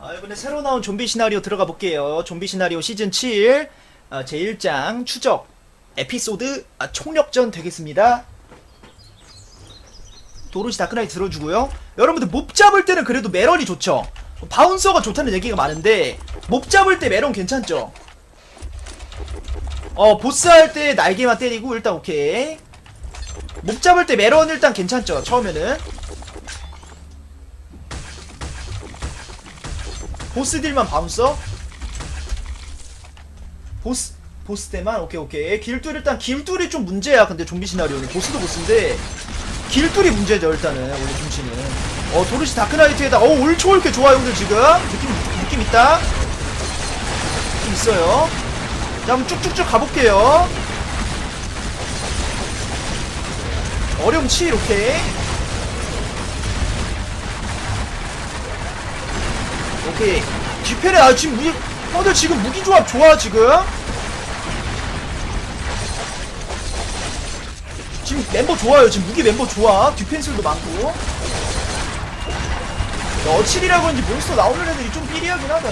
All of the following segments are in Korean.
아, 이번에 새로 나온 좀비 시나리오 들어가 볼게요. 좀비 시나리오 시즌 7 아, 제1장 추적 에피소드 아, 총력전 되겠습니다. 도로시 다크나이트 들어주고요. 여러분들 몹 잡을 때는 그래도 메런이 좋죠. 바운서가 좋다는 얘기가 많은데 몹 잡을 때 메런 괜찮죠? 어 보스 할 때 날개만 때리고 일단 오케이. 몹 잡을 때 메런 일단 괜찮죠? 처음에는 보스들만 바운서? 보스 보스 때만? 오케이 오케이. 길뚫 일단 길뚫이 좀 문제야 근데 좀비 시나리오는. 보스도 보스인데 길뚫이 문제죠 일단은 원래 중심은 어 도르시 다크나이트에다 어 올초 이렇게 좋아 형들 지금. 느낌 느낌 있다? 느낌 있어요. 자 한번 쭉쭉쭉 가볼게요. 어려움 7 오케이 오케이 뒤편에 아 지금 무기 형들 지금 무기 조합 좋아 지금? 지금 멤버 좋아요. 지금 무기 멤버 좋아. 디펜스도 많고. 야, 어칠이라 그런지 몬스터 나오는 애들이 좀 삐리하긴 하다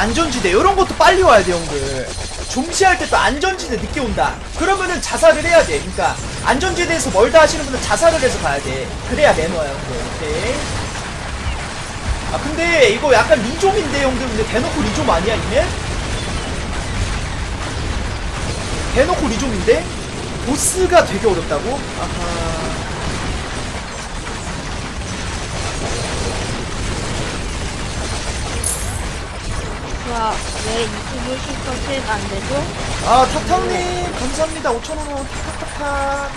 안전지대 이런 것도 빨리 와야 돼 형들. 좀시할 때 또 안전지대 늦게 온다. 그러면은 자살을 해야 돼. 그러니까 안전지대에서 멀다 하시는 분은 자살을 해서 가야 돼. 그래야 매너야 형들. 오케이? 아 근데 이거 약간 리좀인데 형들. 근데 대놓고 리좀 아니야 이게? 대놓고 리좀인데? 보스가 되게 어렵다고? 아하 와, 왜 유튜브 슈퍼챗 안 되죠? 아 탁탁님 감사합니다 5천원원 탁탁탁탁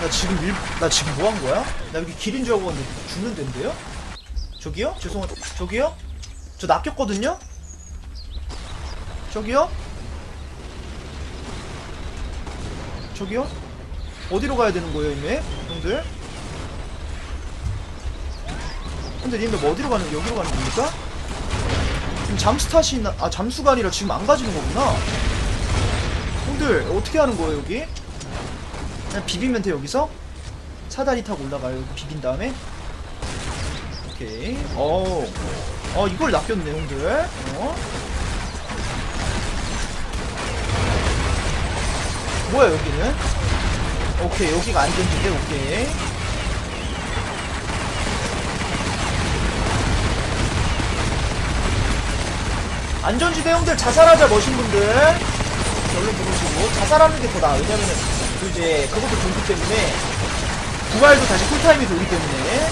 나 지금 일, 나 지금 뭐 한 거야? 나 여기 길인 줄 알고 왔는데 죽는 데인데요? 저기요? 죄송한 저기요? 저 낚였거든요? 저기요? 저기요? 어디로 가야 되는 거예요 이메? 형들? 근데 님들 뭐 어디로 가는 여기로 가는 겁니까? 지금 잠수탓이 있나? 아 잠수가 아니라 지금 안 가지는 거구나. 형들 어떻게 하는 거예요 여기? 그냥 비비면 돼 여기서? 사다리 타고 올라가요 여기 비빈 다음에. 오케이. 어. 어 이걸 낚였네 형들. 어? 뭐야 여기는? 오케이 여기가 안전지대 오케이. 안전지대 형들 자살하자 머신 분들. 얼른 들어오시고 자살하는 게 더 나아. 왜냐면은 그 이제 그것도 돌기 때문에 부활도 다시 쿨타임이 돌기 때문에.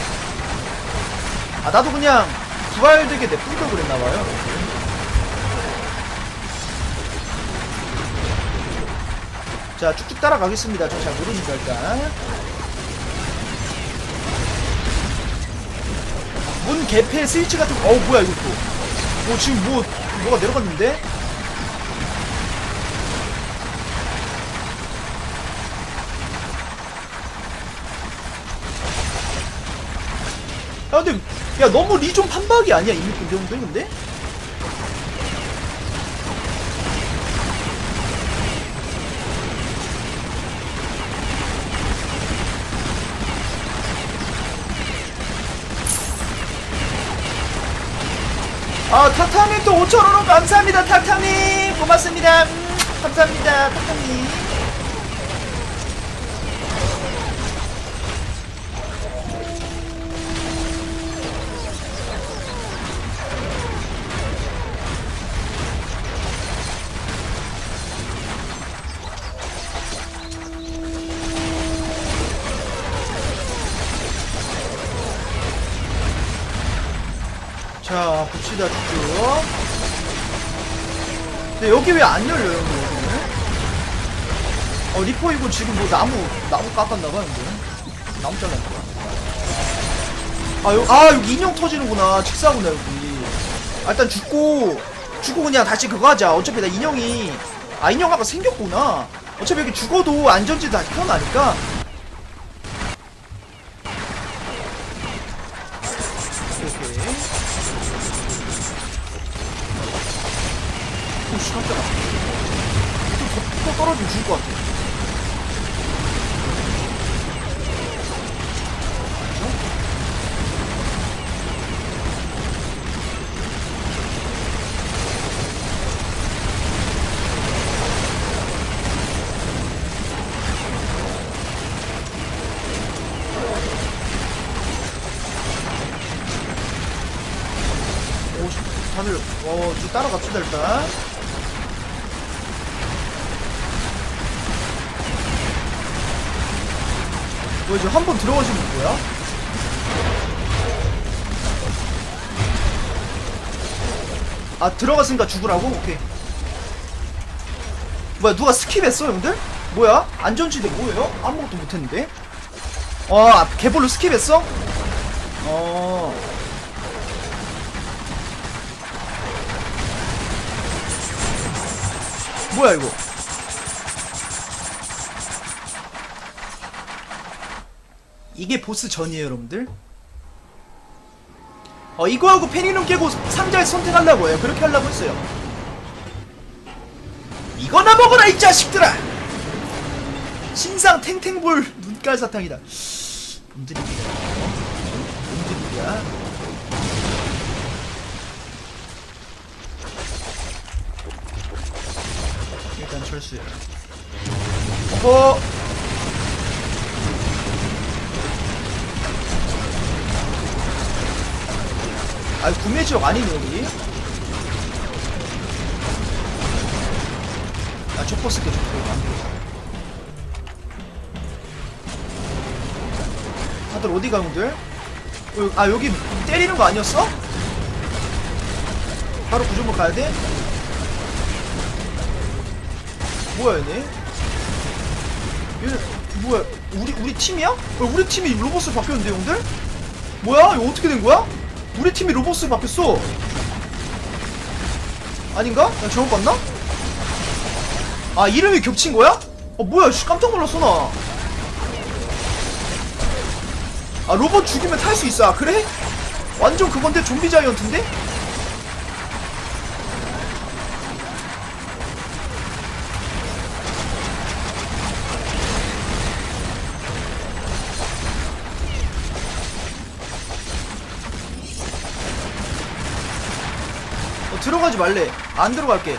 아 나도 그냥 부활되게 냅두려고 그랬나봐요. 자 쭉쭉 따라가겠습니다. 저 잘 모르니까 일단. 문 개폐 스위치 같은 거. 어우 뭐야 이것도 뭐 지금 뭐 뭐가 내려갔는데? 야 근데 야 너무 리좀 판박이 아니야 이미 근데 형들 근데? 아 탁탁님 또 5천원원 감사합니다 탁탁님. 고맙습니다. 음, 감사합니다 탁탁님 여기 왜안 열려요 여기는? 어 리퍼 이거 지금 뭐 나무 나무 깎았나봐 근데. 나무 잘랐나 아, 여, 아 여기 인형 터지는구나. 직사구나 여기. 아, 일단 죽고 죽고 그냥 다시 그거 하자. 어차피 나 인형이 아 인형아가 생겼구나. 어차피 여기 죽어도 안전지 다시 태어나니까 일단. 뭐, 이제 한 번 들어가시면 뭐야? 아, 들어갔으니까 죽으라고? 오케이. 뭐야, 누가 스킵했어, 형들? 뭐야? 안전지대 뭐예요? 아무것도 못했는데? 어, 아, 개볼로 스킵했어? 어. 뭐야 이거? 이게 보스 전이에요, 여러분들. 어 이거하고 페니룸 깨고 상자에 선택하려고 해요. 그렇게 하려고 했어요. 이거나 먹어라 이 자식들아. 신상 탱탱볼 눈깔 사탕이다. 놈들이 어? 놈들이야. 철수해. 어허. 아, 구매 지역 아니네 여기. 아, 족보 쓸게 족보. 안 돼. 다들 어디 가, 형들? 어, 아, 여기 때리는 거 아니었어? 바로 구조물 가야 돼? 뭐야 얘네? 얘네 뭐야 우리 우리 팀이야? 어, 우리 팀이 로봇으로 바뀌었는데 형들? 뭐야 이거 어떻게 된 거야? 우리 팀이 로봇으로 바뀌었어 아닌가? 나 잘못 봤나? 아 이름이 겹친 거야? 어 뭐야 씨 깜짝 놀랐어 나아 아, 로봇 죽이면 탈 수 있어 아 그래? 완전 그건데 좀비 자이언트인데? 어, 들어가지 말래. 안 들어갈게.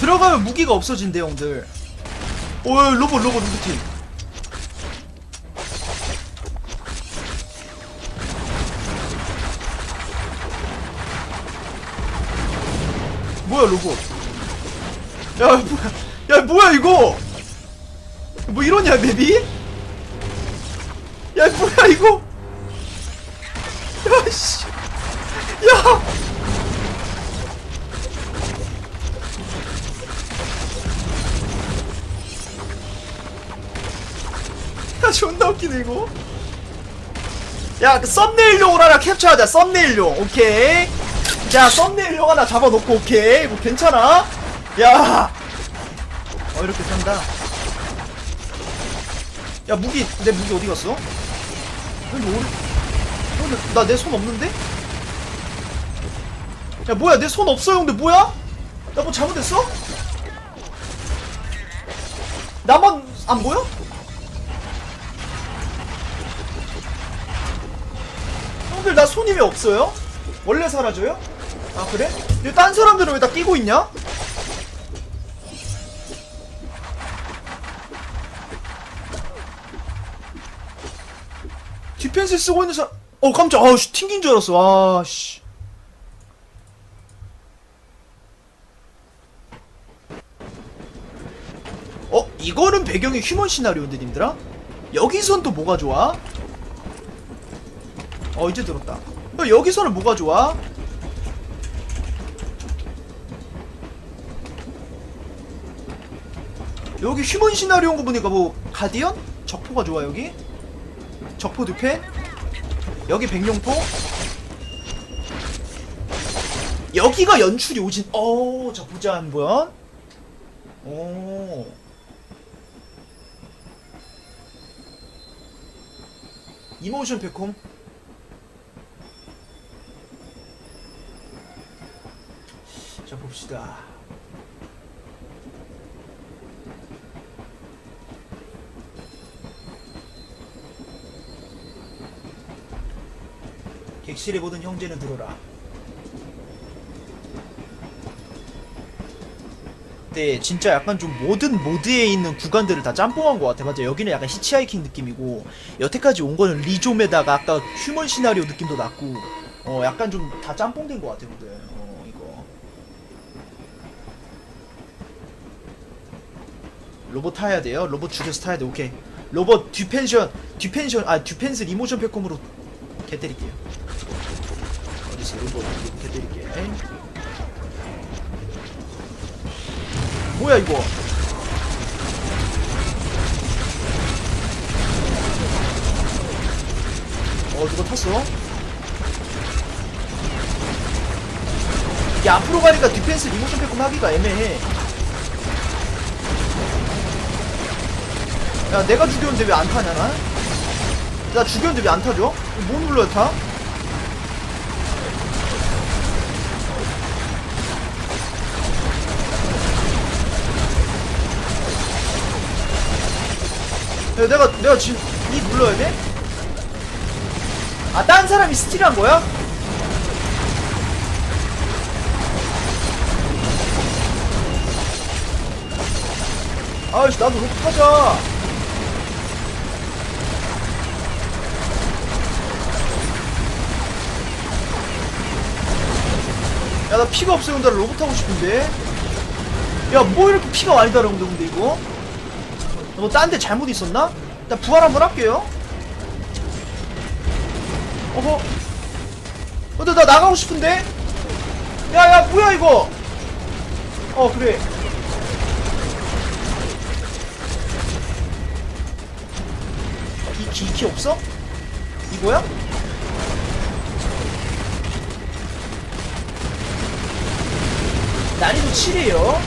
들어가면 무기가 없어진대, 형들. 오, 야, 로봇, 로봇, 루트팀. 뭐야, 로봇. 야, 뭐야. 야, 뭐야, 이거! 뭐 이러냐, 맵이? 야 뭐야 이거 야씨 야 야, 존나 웃기네, 이거. 야, 그 썸네일용으로 하나 캡처하자, 썸네일용. 오케이. 자, 썸네일용 하나 잡아놓고, 오케이. 뭐, 괜찮아? 야! 어, 이렇게 산다. 야 무기 내 무기 어디 갔어? 근데 오래 나내 손 없는데? 야 뭐야 내 손 없어 형들 뭐야? 나 뭐 잘못했어? 나만 안 보여? 형들 나 손이 왜 없어요? 원래 사라져요? 아 그래? 근데 딴 사람들은 왜 다 끼고 있냐? 펜스 쓰고 있는 사람 어 깜짝 아우 씨 튕긴 줄 알았어. 아씨. 어 이거는 배경이 휴먼 시나리오인데 님들아 여기선 또 뭐가 좋아? 어 이제 들었다. 어, 여기서는 뭐가 좋아? 여기 휴먼 시나리오인 거 보니까 뭐 가디언? 적포가 좋아 여기? 적포 두패 여기 백룡포? 여기가 연출이 오진 어자 보자 한번. 오. 이모션 백홈? 자 봅시다 객실에 보던 형제는 들어라 네, 진짜 약간 좀 모든 모드에 있는 구간들을 다 짬뽕한 것 같아. 맞아. 여기는 약간 히치하이킹 느낌이고, 여태까지 온 거는 리좀에다가 아까 휴먼 시나리오 느낌도 났고, 어, 약간 좀 다 짬뽕된 것 같아, 근데. 어, 이거. 로봇 타야 돼요? 로봇 죽여서 타야 돼, 오케이. 로봇 뒤펜션, 뒤펜션, 아, 뒤펜스 리모션 패콤으로 개 때릴게요. 어딨어, 로봇, 개 때릴게. 뭐야 이거 어 누가 탔어? 이게 앞으로 가니까 디펜스 리모션 패콤 하기가 애매해 야 내가 죽였는데 왜 안 타냐 나? 나 죽였는데 왜 안 타죠? 뭐 눌러야 타? 야, 내가 내가 지금 이 눌러야 돼? 아, 딴 사람이 스틸한 거야? 아이씨, 나도 로프 타자. 야, 나 피가 없어, 근데 로봇 타고 싶은데. 야, 뭐 이렇게 피가 많이 다른데, 근데 이거? 뭐딴데 잘못 있었나? 일단 부활 한번 할게요. 어허. 근데 나 나가고 싶은데? 야, 야, 뭐야, 이거? 어, 그래. 이 키, 키 없어? 이거야? 난이도 7이에요.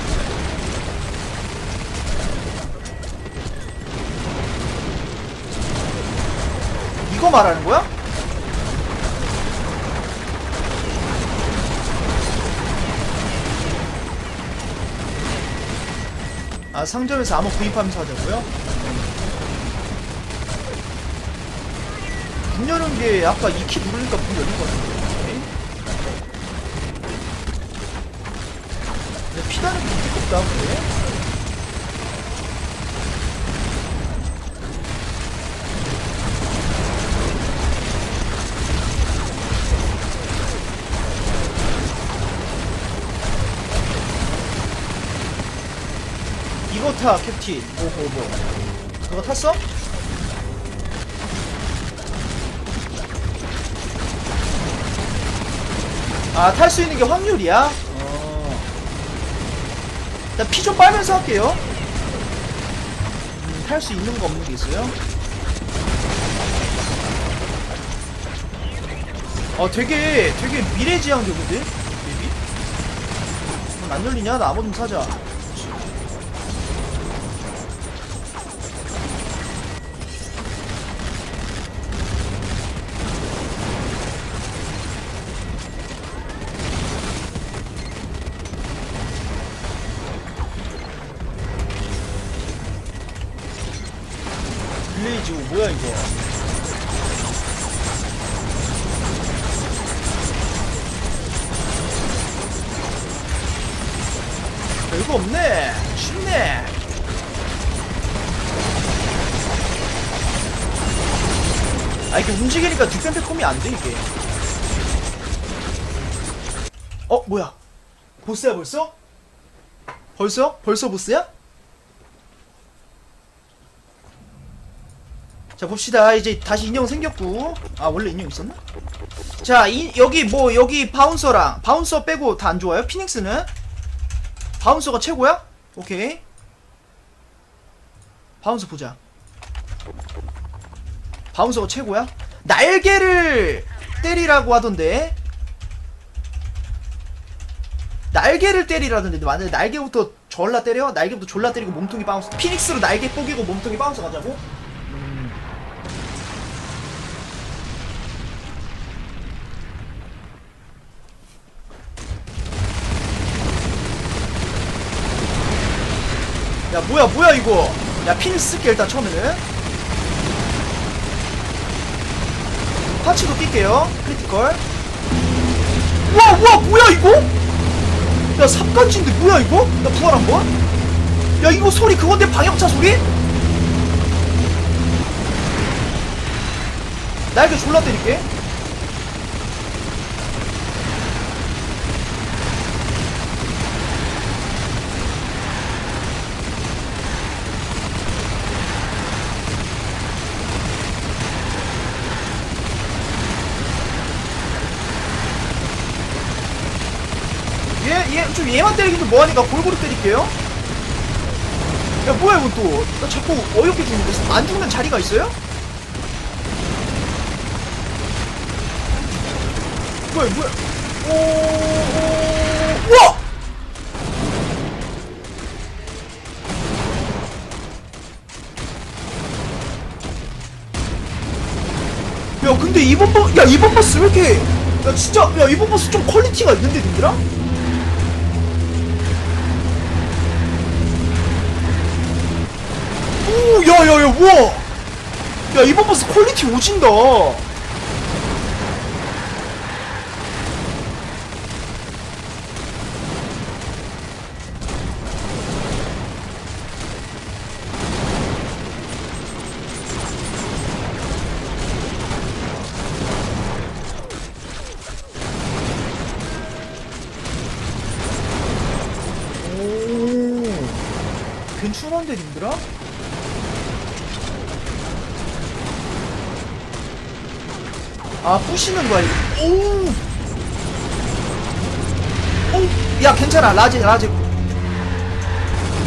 이거 말하는 거야? 아 상점에서 암호 구입하면서 하자고요? 문 여는 게 아까 이키 누르니까 문 열린 것 같은데 피다는 근데 이거 타 캡틴 오호호 그거 탔어? 아 탈 수 있는 게 확률이야? 어. 일단 피좀 빨면서 할게요 음, 탈수 있는 거 없는 게 있어요? 어 되게 되게 미래지향적인데? 안 열리냐? 나좀 사자 별거 없네 쉽네 아 이게 움직이니까 뒷펜패콤이 안 돼 이게 어 뭐야 보스야 벌써? 벌써? 벌써 보스야? 자 봅시다 이제 다시 인형 생겼고 아 원래 인형 있었나? 자 이, 여기 뭐 여기 바운서랑 바운서 빼고 다 안 좋아요? 피닉스는? 바운서가 최고야? 오케이 바운서 보자 바운서가 최고야? 날개를 때리라고 하던데 날개를 때리라던데 만약에 날개부터 졸라 때려? 날개부터 졸라 때리고 몸통이 바운스 피닉스로 날개 뽀개고 몸통이 바운스 가자고? 야 뭐야 뭐야 이거? 야 피닉스 쓸게 일단 처음에는. 파치도 낄게요 크리티컬. 우와 우와 뭐야 이거? 야 삽간지인데 뭐야 이거? 나 부활 한번? 야 이거 소리 그건데 방역차 소리? 날개 졸라 때릴게 얘, 얘, 좀 얘만 때리긴 좀 뭐하니까 골고루 때릴게요. 야, 뭐야, 이건 또. 나 자꾸 어이없게 죽는데. 안 죽는 자리가 있어요? 뭐야, 뭐야. 오, 오, 우와! 야, 근데 이번 버, 야, 이번 버스 왜 이렇게. 야, 진짜, 야, 이번 버스 좀 퀄리티가 있는데, 님들아? 오, 야, 야, 야, 우와! 야, 이번 버스 퀄리티 오진다! 오, 괜찮은데, 님들아? 아, 부시는 거야, 이거. 오! 오! 야, 괜찮아. 라제, 라제.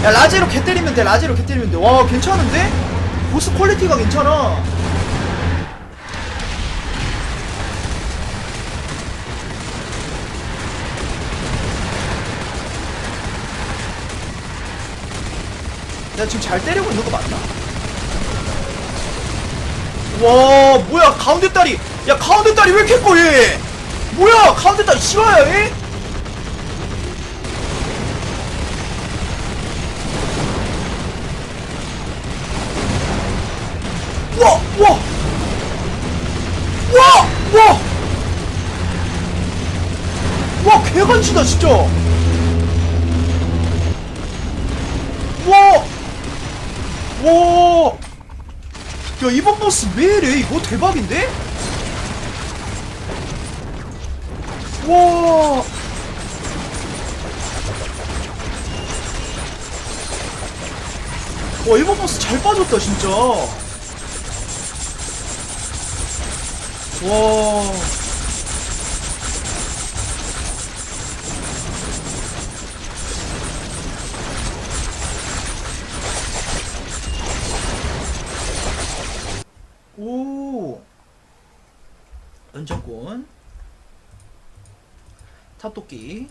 야, 라제로 개 때리면 돼. 라제로 개 때리면 돼. 와, 괜찮은데? 보스 퀄리티가 괜찮아. 야, 지금 잘 때리고 있는 거 맞나? 와 뭐야 가운데 딸이 야 가운데 딸이 왜 이렇게 커 얘? 뭐야 가운데 딸이 싫어요 얘? 와! 와! 와! 와! 와 개간지다 진짜 와! 와! 야 이번 버스 왜 이래 이거 대박인데? 와. 와 이번 버스 잘 빠졌다 진짜. 와. 오 연정권 탑도끼